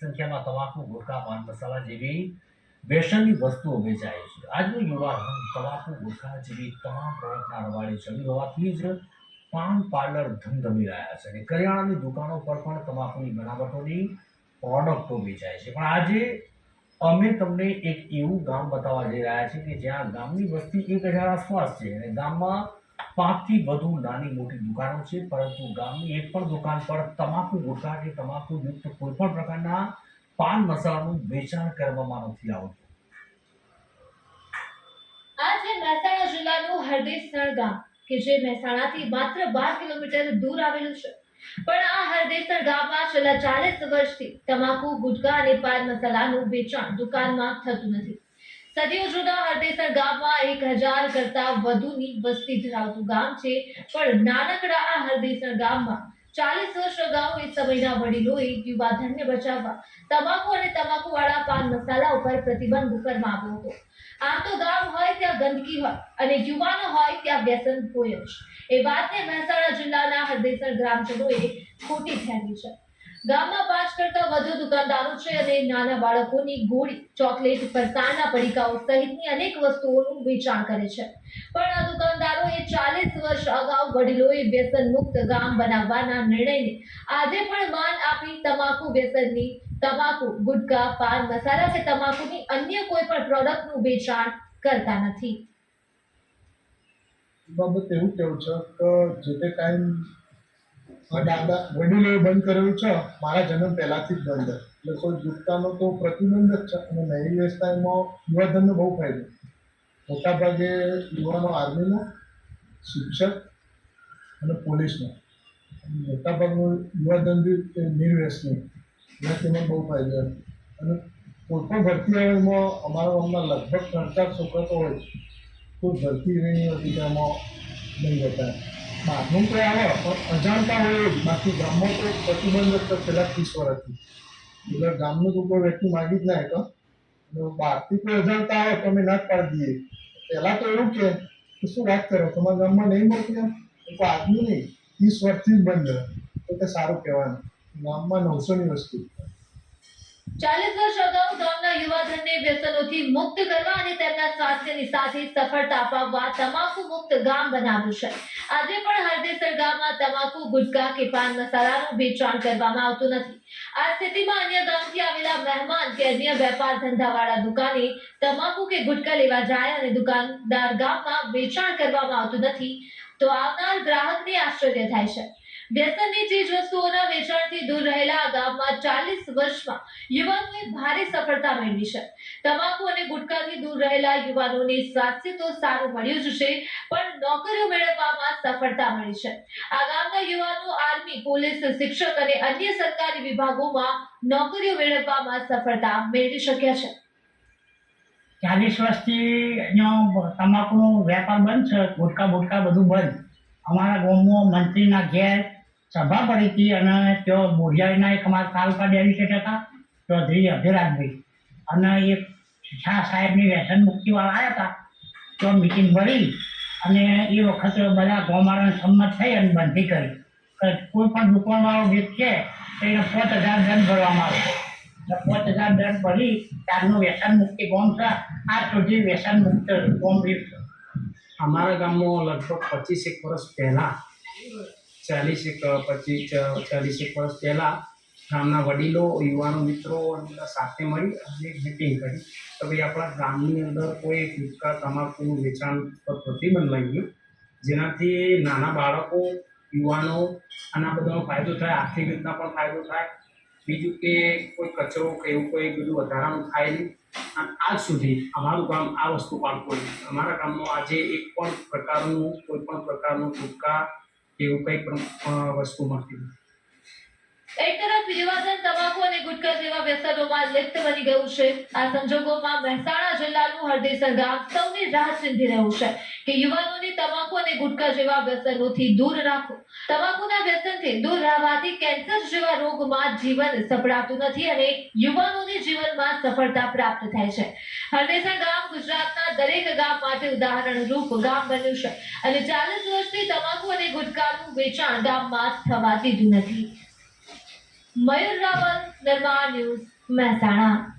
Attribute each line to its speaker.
Speaker 1: સંખ્યામાં તમાકુ ગુટખા પાન મસાલા જેવી વ્યસનની વસ્તુઓ વેચાય છે. આજનો યુવાન તમાકુ ગુટખા જેવી તમામ પ્રોડક્ટના રવાડે ચડી હોવાથી જ પાન પાર્લર ધમધમી રહ્યા છે અને કરિયાણાની દુકાનો પર પણ તમાકુની બનાવટોની પ્રોડક્ટો વેચાય છે. પણ આજે અમે તમને એક એવું ગામ બતાવવા જઈ રહ્યા છીએ કે જ્યાં ગામની વસ્તી એક હજાર આસપાસ છે અને ગામમાં પાંચથી વધુ નાની મોટી દુકાનો છે, પરંતુ ગામની એક પણ દુકાન પર તમાકુ ગુટખા કે તમાકુ યુક્ત કોઈ પણ પ્રકારના પાન મસાલાનું વેચાણ કરવામાં નથી આવતું.
Speaker 2: આ મહેસાણા જિલ્લાનું હરદેસણ ગામ, કે જે મહેસાણાથી માત્ર બાર કિલોમીટર દૂર આવેલું છે. પણ આ હરદેસણ ગામમાં છેલ્લા ચાલીસ વર્ષથી તમાકુ ગુટખા અને પાન મસાલાનું વેચાણ દુકાનમાં થતું નથી. સદીઓ જૂના હરદેસર ગામમાં એક હજાર કરતા વધુની વસ્તી ધરાવતું ગામ છે. પણ નાનકડા આ હરદેસર ગામમાં ચાલીસ વર્ષ અગાઉ એ સમયના વડીલોએ યુવાધનને બચાવવા તમાકુ અને તમાકુવાળા પાન મસાલા ઉપર પ્રતિબંધ ફરમાવ્યો હતો. આમ તો ગામ હોય ત્યાં ગંદકી હોય અને યુવાનો હોય ત્યાં વ્યસન હોય જ. એ વાતને મહેસાણા જિલ્લાના હરદેસર ગ્રામજનોએ ખોટી ઠેરવી છે. ગામમાં પાંચ કરતા વધુ દુકાનદારો છે અને નાના બાળકોની ગોળી, ચોકલેટ, ફરસાણના પડીકાઓ સહિતની અનેક વસ્તુઓનું વેચાણ કરે છે. પણ આ દુકાનદારોએ ચાલીસ વર્ષ અગાઉ વડીલોએ વ્યસન મુક્ત ગામ બનાવવાના નિર્ણયને આજે પણ માન આપી તમાકુ વ્યસનની તમાકુ, ગુટકા, પાન, મસાલા કે તમાકુની અન્ય કોઈ પણ પ્રોડક્ટનું વેચાણ કરતા નથી.
Speaker 3: બાબત એવું કેવું છે કે જે તે ટાઈમ વડીલોએ બંધ કરેલું છે. મારા જન્મ પહેલાથી જ બંધ. એટલે કોઈ ગુપ્તાનો તો પ્રતિબંધ જ છે. અને નવી વ્યવસ્થામાં યુવાધનનો બહુ ફાયદો. મોટાભાગે યુવાનો આર્મીનો, શિક્ષક અને પોલીસનો. મોટાભાગનું યુવાધન બી નિર્વ્યસની. એનાથી મને બહુ ફાયદો. અને કોઈ પણ ભરતી આવે એમાં અમારા ગામના લગભગ ત્રણ ચાર છોકરા તો હોય કોઈ ભરતી નહીં હોતી એમાં નહીં જતા બહારનું તો આવે પણ અજાણતા હોય બાકી ગામમાં તો પ્રતિબંધ તો છેલ્લા ત્રીસ વર્ષથી. એટલે ગામનું તો કોઈ વ્યક્તિ માગી જ ના હતો અને બહારથી કોઈ અજાણતા આવે, તો અમે ના જ પાડી દઈએ. પહેલાં તો એવું કે શું વાત કરો? તમારા ગામમાં નહીં મળતી એમ? તો આજનું નહીં, ત્રીસ વર્ષથી જ બંધ તો કે સારું કહેવાનું. ગામમાં નવસોની વસ્તુ.
Speaker 2: ચાલીસ વર્ષ અગાઉ ગામના વ્યસનોથી મુક્ત કરવા અને તેમના સ્વાસ્થ્યની સાથે સફળતા અપાવવા તમાકુ મુક્ત ગામ બનાવ્યું છે. આજે પણ હરદેસર ગામમાં તમાકુ, ગુટકા કે પાન મસાલાનું વેચાણ કરવામાં આવતું નથી. આ સ્થિતિમાં અન્ય ગામથી આવેલા મહેમાન કે અન્ય વેપાર ધંધાવાળા દુકાને તમાકુ કે ગુટકા લેવા જાય અને દુકાનદાર ગામમાં વેચાણ કરવામાં આવતું નથી, તો આવનાર ગ્રાહકને આશ્ચર્ય થાય છે. વ્યસનની ચીજ વસ્તુઓના વેચાણથી દૂર રહેલા આ ગામમાં ચાલીસ વર્ષમાં યુવાનોએ ભારે સફળતા મેળવી છે. તમાકુ અને ગુટખાથી દૂર રહેલા યુવાનોને સ્વાસ્થ્ય તો સારું મળ્યું જ છે, પણ નોકરીઓ મેળવવામાં સફળતા મળી છે. આ ગામના યુવાનો, આર્મી, પોલીસ, શિક્ષક અને અન્ય સરકારી વિભાગોમાં નોકરીઓ મેળવવામાં સફળતા મેળવી શક્યા છે.
Speaker 4: ચાલીસ વર્ષથી તમાકુ વેપાર બંધ છે ગુટકા બુટકા બધું બંધ. અમારા ગામમાં મંત્રીના ઘેર સભા પડી હતી અને ત્યાં બોરિયાળીના એક અમારા તાલુકા ડેલિગેટ હતા, ચૌધરી અભિરાજભાઈ. અને એક શાહ સાહેબની વ્યસન મુક્તિવાળા આવ્યા હતા, તો મિટિંગ ભરી અને એ વખતે બધા ગામવાળાને સંમત થઈ અને બંધી કરી. કોઈ પણ દુકાનવાળો વેચશે તો એને પાંચ હજાર દંડ ભરવામાં આવશે એટલે પાંચ હજાર દંડ ભરી ત્યારનું વ્યસન મુક્તિ ગોમ છે. આજ સુધી વ્યસન મુક્ત ગોમ રહ્યું
Speaker 5: અમારા ગામમાં લગભગ પચીસેક વર્ષ પહેલાં ચાલીસેક પચીસ ચાલીસેક વર્ષ પહેલાં ગામના વડીલો, યુવાનો, મિત્રો સાથે મળી અને મિટિંગ કરી. તો ભાઈ, આપણા ગામની અંદર કોઈ ગુટકા તમાકુનું વેચાણ પર પ્રતિબંધ લાગ્યું જેનાથી નાના બાળકો, યુવાનો આના બધાનો ફાયદો થાય, આર્થિક રીતના પણ ફાયદો થાય. બીજું કે કોઈ કચરો કે એવું કોઈ બધું વધારાનું થાય નહીં. અને આજ સુધી અમારું ગામ આ વસ્તુ પાડતું અમારા ગામમાં આજે એક પણ પ્રકારનું, કોઈ પણ પ્રકારનું ગુટકા એવું કંઈ પણ વસ્તુ મળતી
Speaker 2: યુવાધન તમાકુ અને ગુટખા જેવા વ્યસનોમાં લિપ્ત બની ગયું છે. આ સંજોગોમાં મહેસાણા જિલ્લાનું હરદેસર ગામ સૌની રાહ ચીંધી રહ્યું છે કે યુવાનોને તમાકુ અને ગુટખા જેવા વ્યસનોથી દૂર રાખો. તમાકુના વ્યસનથી દૂર રહેવાથી કેન્સર જેવા રોગમાં જીવન સપડાતું નથી અને યુવાનોને જીવનમાં સફળતા પ્રાપ્ત થાય છે. હરદેસર ગામ ગુજરાતના દરેક ગામ માટે ઉદાહરણ રૂપ ગામ બન્યું છે અને ચાલીસ વર્ષથી તમાકુ અને ગુટખાનું વેચાણ ગામમાં થવા દીધું નથી. મયુર રાવલ દરબાર ન્યૂઝ મહેસાણા.